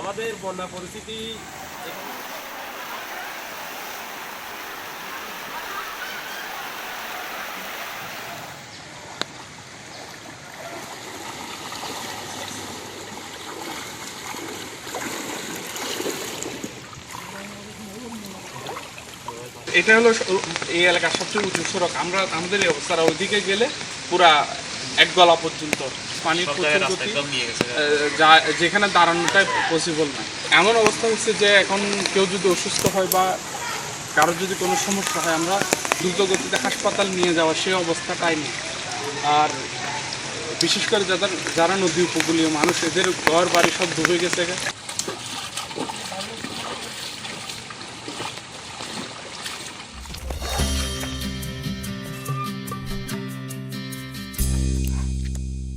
আমাদের বন্যা পরিস্থিতি এটা হলো এই এলাকার সবচেয়ে উঁচু সড়ক। আমরা আমাদের এই অবস্থাটা ওইদিকে গেলে পুরা এক গলা পর্যন্ত। পানির যেখানে দাঁড়ানোটাই পসিবল না। এমন অবস্থা হচ্ছে যে এখন কেউ যদি অসুস্থ হয় বা কারোর যদি কোনো সমস্যা হয় আমরা দ্রুত গতিতে হাসপাতাল নিয়ে যাওয়া সেই অবস্থাটাই নেই। আর বিশেষ করে যাদের যারা নদী উপকূলীয় মানুষ এদের ঘর বাড়ি সব ডুবে গেছে।